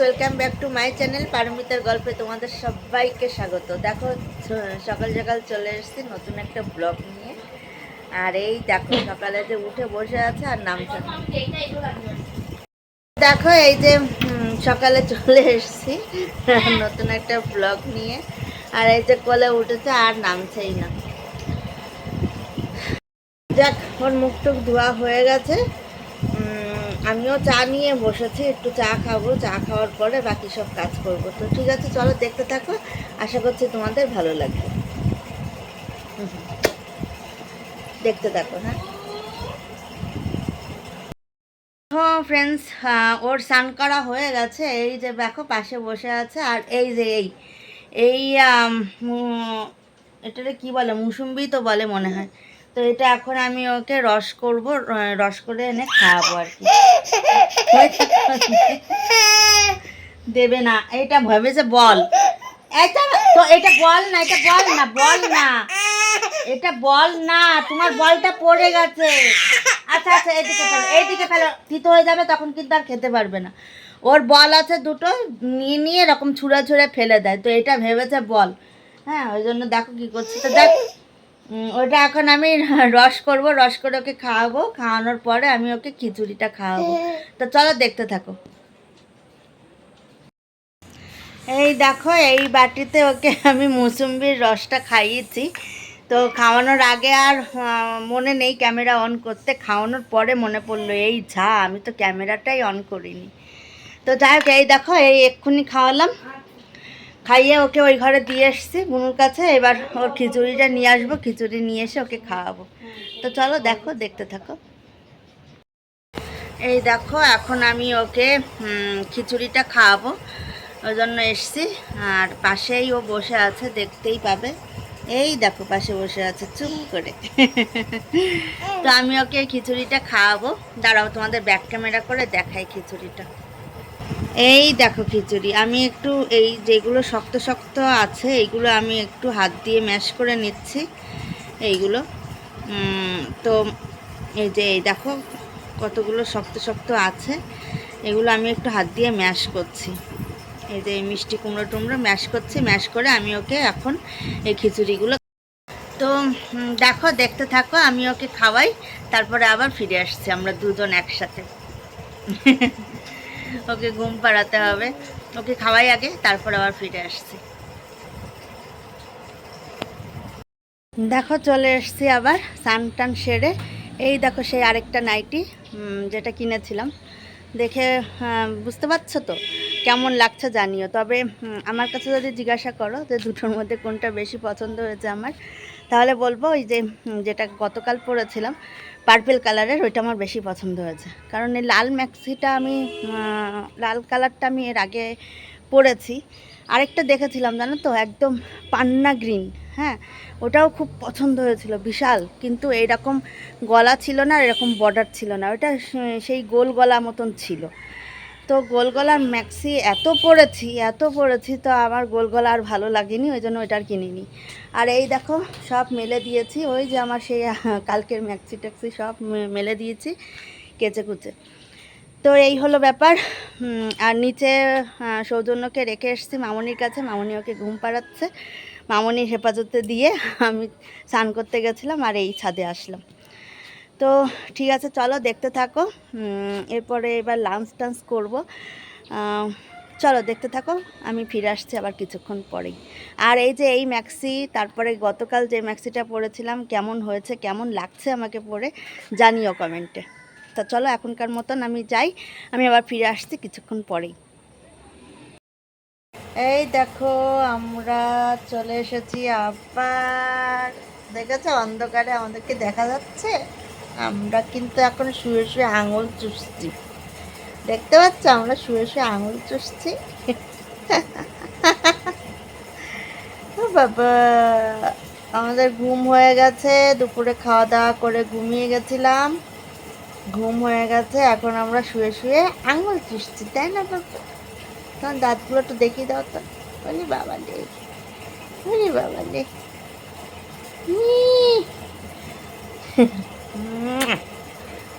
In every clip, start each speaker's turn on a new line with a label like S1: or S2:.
S1: Welcome back to my channel পারমিতার গল্পে তোমাদের সবাইকে স্বাগত। দেখো, সকাল সকাল চলে এসেছি নতুন একটা ব্লগ নিয়ে। আর এই দেখো, সকালে যে উঠে বসে আছে আর নামছে না। দেখো, এই যে সকালে চলে এসেছি, নতুন একটা ব্লগ নিয়ে। আর এই যে কোলে উঠেছে আর নামছেই না। যাক, ওর মুখ টুক ধোয়া হয়ে গেছে। আমিও চা নিয়ে বসেছি, একটু চা খাব, চা খাওয়ার পরে বাকি সব কাজ করব। তো ঠিক আছে, চলো দেখতে থাকো। আশা করছি তোমাদের ভালো লাগবে। দেখতে থাকো হ্যাঁ। ফ্রেন্ডস ওর স্নান করা হয়ে গেছে। এই যে দেখো, পাশে বসে আছে। আর এই যে এই এই এটারে কি বলে? মুসুম্বি তো বলে মনে হয়। তো এটা এখন আমি ওকে রস করব রস করে এনে খাওয়াবো আর কি। দেবে না, এটা ভেবেছে বল। এটা তো এটা বল না, এটা বল না বল না। এটা বল না, তোমার বলটা পড়ে গেছে। আচ্ছা আচ্ছা এদিকে ফেলো এইদিকে ফেলো। তিতো হয়ে যাবে, তখন কিন্তু আর খেতে পারবে না। ওর বল আছে দুটো, নিয়ে নিয়ে এরকম ছুঁড়ে ছুঁড়ে ফেলে দেয়। তো এটা ভেবেছে বল। হ্যাঁ ওই জন্য দেখো কি করছে। তো দেখ ওটা এখন আমি রস করব, রস করে ওকে খাওয়াবো। খাওয়ানোর পরে আমি ওকে খিচুড়িটা খাওয়াবো। তো চলো দেখতে থাকো। এই দেখো, এই বাটিতে ওকে আমি মুসুম্বির রসটা খাইয়েছি। তো খাওয়ানোর আগে আর মনে নেই ক্যামেরা অন করতে। খাওয়ানোর পরে মনে পড়ল, এই ঝা আমি তো ক্যামেরাটাই অন করিনি। তো যাই হোক, এই দেখো, এই এক্ষুনি খাওয়ালাম। খাইয়ে ওকে ওই ঘরে দিয়ে এসছি বুনুর কাছে। এবার ওর খিচুড়িটা নিয়ে আসব, খিচুড়ি নিয়ে এসে ওকে খাওয়াবো। তো চলো দেখো, দেখতে থাকো। এই দেখো, এখন আমি ওকে খিচুড়িটা খাওয়াবো। ওই জন্য এসছি। আর পাশেই ও বসে আছে, দেখতেই পাবে। এই দেখো, পাশে বসে আছে, চুম করে। তো আমি ওকে খিচুড়িটা খাওয়াবো। দাঁড়াও, তোমাদের ব্যাক ক্যামেরা করে দেখাই খিচুড়িটা। এই দেখো খিচুড়ি। আমি একটু এই যেগুলো শক্ত শক্ত আছে এইগুলো আমি একটু হাত দিয়ে ম্যাশ করে নিচ্ছি, এইগুলো। তো এই যে এই দেখো কতগুলো শক্ত শক্ত আছে, এগুলো আমি একটু হাত দিয়ে ম্যাশ করছি। এই যে মিষ্টি কুমড়ো টুমড়ো ম্যাশ করছি, ম্যাশ করে আমি ওকে এখন এই খিচুড়িগুলো তো দেখো, দেখতে থাকো, আমি ওকে খাওয়াই, তারপরে আবার ফিরে আসছি আমরা দুজন একসাথে। ওকে ঘুম পাড়াতে হবে। ওকে খাওয়াই আগে, তারপর আবার ফিরে আসছি। দেখো, চলে এসছি আবার স্নান টান সেরে। এই দেখো সেই আরেকটা নাইটি যেটা কিনেছিলাম। দেখে বুঝতে পারছ তো কেমন লাগছে জানিও। তবে আমার কাছে যদি জিজ্ঞাসা করো যে দুটোর মধ্যে কোনটা বেশি পছন্দ হয়েছে আমার, তাহলে বলব ওই যে যেটা গতকাল পরেছিলাম। পার্পেল কালারের, ওইটা আমার বেশি পছন্দ হয়েছে। কারণ এই লাল ম্যাক্সিটা আমি লাল কালারটা আমি এর আগে পরেছি। আরেকটা দেখেছিলাম, জানো তো, একদম পান্না গ্রিন হ্যাঁ? ওটাও খুব পছন্দ হয়েছিল, বিশাল। কিন্তু এইরকম গলা ছিল না, এরকম বর্ডার ছিল না। ওটা সেই গোল গলা মতন ছিল। তো গোল গলার ম্যাক্সি এত পড়েছি এত পড়েছি, তো আমার গোলগলা আর ভালো লাগেনি, ওই জন্য ওইটা আর কিনিনি। আর এই দেখো, সব মেলে দিয়েছি, ওই যে আমার সেই, কালকের ম্যাক্সি ট্যাক্সি সব মেলে দিয়েছি, কেচে কুচে। তো এই হলো ব্যাপার আর নিচে সৌজন্যকে রেখে এসেছি, মামনির কাছে, মামনি ওকে ঘুম পাড়াচ্ছে মামনির হেফাজতে দিয়ে আমি স্নান করতে গেছিলাম, আর এই ছাদে আসলাম। তো ঠিক আছে, চলো দেখতে থাকো। এরপরে এবার লাঞ্চ টাঞ্চ করব। চলো দেখতে থাকো, আমি ফিরে আসছি আবার কিছুক্ষণ পরেই। আর এই যে এই ম্যাক্সি তারপরে গতকাল যে ম্যাক্সিটা পরেছিলাম, কেমন হয়েছে, কেমন লাগছে আমাকে পরে জানিও কমেন্টে তা চলো, এখনকার মতন আমি যাই, আমি আবার ফিরে আসছি কিছুক্ষণ পরেই। এই দেখো, আমরা চলে এসেছি আবার। দেখেছ, অন্ধকারে আমাদেরকে দেখা যাচ্ছে? আমরা কিন্তু এখন শুয়ে শুয়ে আঙুল চুষছি। দেখতে পাচ্ছ? আমরা শুয়ে শুয়ে আঙুল চুষছি। বাবা, আমাদের ঘুম হয়ে গেছে। দুপুরে খাওয়া দাওয়া করে ঘুমিয়ে গেছিলাম। ঘুম হয়ে গেছে, এখন আমরা শুয়ে শুয়ে আঙুল চুষছি, তাই না বাবা? তোমার দাঁতগুলো একটু দেখিয়ে দাও তো। বলি বাবা রে, বলি বাবা রে।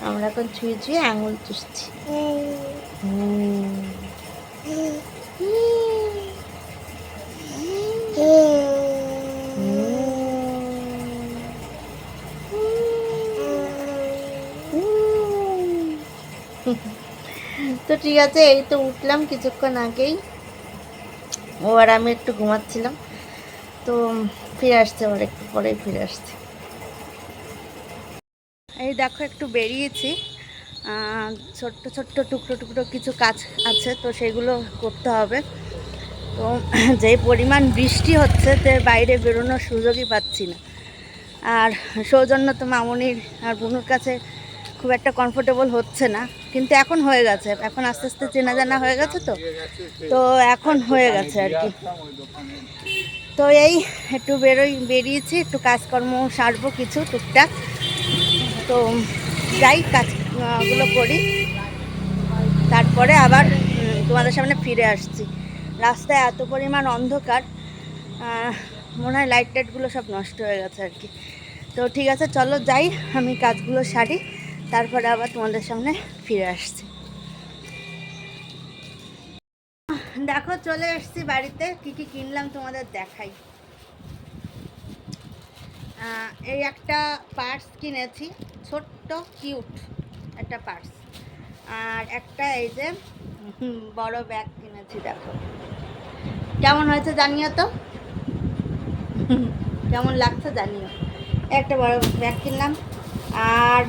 S1: আমরা এখন ছুঁয়ে ছুঁয়ে আঙুল চুষছি তো ঠিক আছে, এই তো উঠলাম কিছুক্ষণ আগেই। ও আর আমি একটু ঘুমাচ্ছিলাম। তো ফিরে আসছে আবার, একটু পরেই ফিরে আসছে। এই দেখো, একটু বেরিয়েছি। ছোট্ট ছোট্ট টুকরো টুকরো কিছু কাজ আছে, তো সেগুলো করতে হবে। তো যে পরিমাণ বৃষ্টি হচ্ছে, তো বাইরে বেরোনোর সুযোগই পাচ্ছি না। আর সৌজন্য তো মামনির আর বুনুর কাছে খুব একটা কমফোর্টেবল হচ্ছে না। কিন্তু এখন হয়ে গেছে। এখন আস্তে আস্তে চেনা জানা হয়ে গেছে তো। তো এখন হয়ে গেছে আর কি। তো এই একটু বেরোই, বেরিয়েছি, একটু কাজকর্ম সারবো কিছু, টুকটাক। তো যাই কাজগুলো করি। তারপরে আবার তোমাদের সামনে ফিরে আসছি। রাস্তায় এত পরিমাণ অন্ধকার মনে হয় লাইট টাইটগুলো সব নষ্ট হয়ে গেছে আর কি। তো ঠিক আছে, চলো যাই, আমি কাজগুলো সারি, তারপরে আবার তোমাদের সামনে ফিরে আসছি। দেখো, চলে এসছি বাড়িতে, কি কি কিনলাম তোমাদের দেখাই। এই একটা পার্স কিনেছি। ছোট্ট কিউট একটা পার্স আর একটা এই যে বড় ব্যাগ কিনেছি, দেখো। কেমন হয়েছে জানিও তো? কেমন লাগছে জানিও। একটা বড় ব্যাগ কিনলাম, আর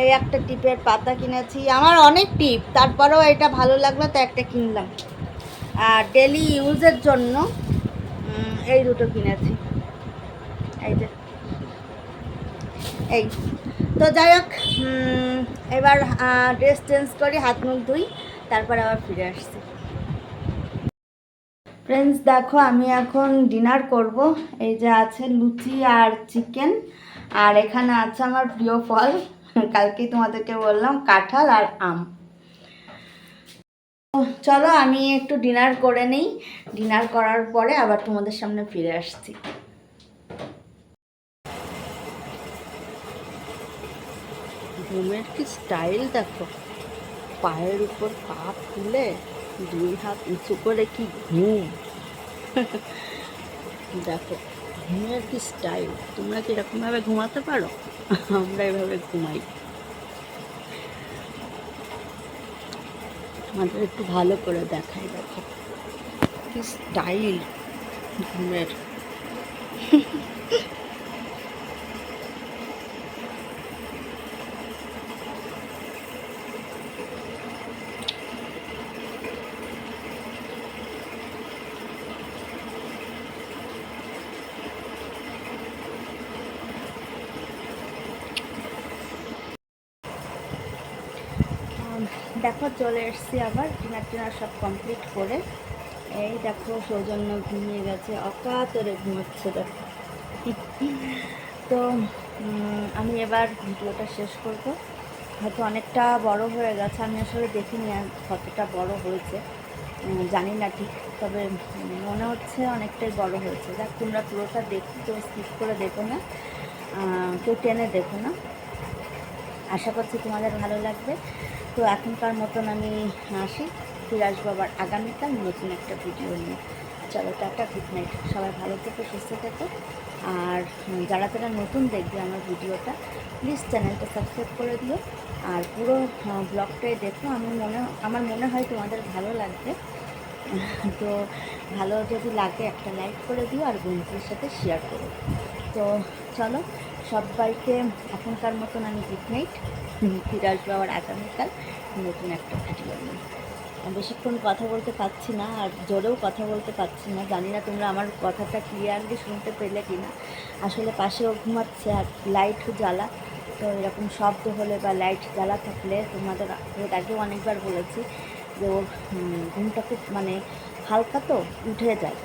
S1: এই একটা টিপের পাতা কিনেছি। আমার অনেক টিপ, তারপরেও এটা ভালো লাগল, তো একটা কিনলাম। আর ডেলি ইউজের জন্য এই দুটো কিনেছি। এই যে, এই। তো যাই হোক এবার ড্রেস চেঞ্জ করি, হাত মুখ ধুই, তারপর আবার ফিরে আসছি। ফ্রেন্ডস দেখো, আমি এখন ডিনার করব। এই যে আছে লুচি আর চিকেন আর এখানে আছে আমার প্রিয় ফল। কালকেই তোমাদেরকে বললাম কাঁঠাল আর আম। চলো, আমি একটু ডিনার করে নিই। ডিনার করার পরে আবার তোমাদের সামনে ফিরে আসছি। ঘুমের কি স্টাইল দেখো? পায়ের উপর পা তুলে দুই হাত উঁচু করে কি ঘুম? দেখো, ঘুমের কি স্টাইল তোমরা কি এরকমভাবে ঘুমাতে পারো? আমরা এভাবে ঘুমাই। আমাদের একটু ভালো করে দেখাই, দেখো। কি স্টাইল ঘুমের। দেখো, চলে এসছি আবার। ডিনার টিনার সব কমপ্লিট করে। এই দেখো, সৌজন্য ঘুমিয়ে গেছে। অকাতরে ঘুমাচ্ছে, দেখো। তো আমি এবার ভিডিওটা শেষ করব। হয়তো অনেকটা বড় হয়ে গেছে। আমি আসলে দেখিনি কতটা বড় হয়েছে। জানি না ঠিক, তবে মনে হচ্ছে অনেকটাই বড় হয়েছে। দেখ তোমরা পুরোটা দেখতে স্কিপ করে দেখো না। কেউ টেনে দেখো না। আশা করছি তোমাদের ভালো লাগবে। তো এখনকার মতন আমি আসি, ফিরে আসব আবার আগামীকাল নতুন একটা ভিডিও নিয়ে। চলো, টাটা গুড নাইট সবাই ভালো থেকো, সুস্থ থেকো। আর যারা তারা নতুন দেখবে আমার ভিডিওটা প্লিজ চ্যানেলটা সাবস্ক্রাইব করে দিও। আর পুরো ব্লগটাই দেখো। আমি মনে, আমার মনে হয় তোমাদের ভালো লাগবে। তো ভালো যদি লাগে একটা লাইক করে দিও আর বন্ধুদের সাথে শেয়ার করো। তো চলো সবাইকে এখনকার মতন আমি গুড নাইট ফিরে আসব আবার আগামীকাল নতুন একটা ভিডিও নিয়ে বেশিক্ষণ কথা বলতে পারছি না, আর জোরেও কথা বলতে পারছি না। জানি না তোমরা আমার কথাটা ক্লিয়ারলি শুনতে পেলে কি না আসলে পাশেও ঘুমাচ্ছে আর লাইট জ্বালা। তো এরকম শব্দ হলে বা লাইট জ্বালা থাকলে তোমাদের এর আগেও অনেকবার বলেছি যে ওর ঘুমটা খুব মানে হালকা তো, উঠে যায়।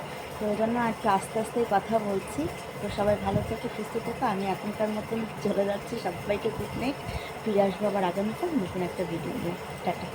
S1: ওই জন্য আর কি আস্তে আস্তেই কথা বলছি। তো সবাই ভালো থেকে, সুস্থ থেকো। আমি এখনকার মতন চলে যাচ্ছি, সবাইকে নাইট ফিরে আসব আবার আগামীকাল নতুন একটা ভিডিও নিয়ে। টাটা।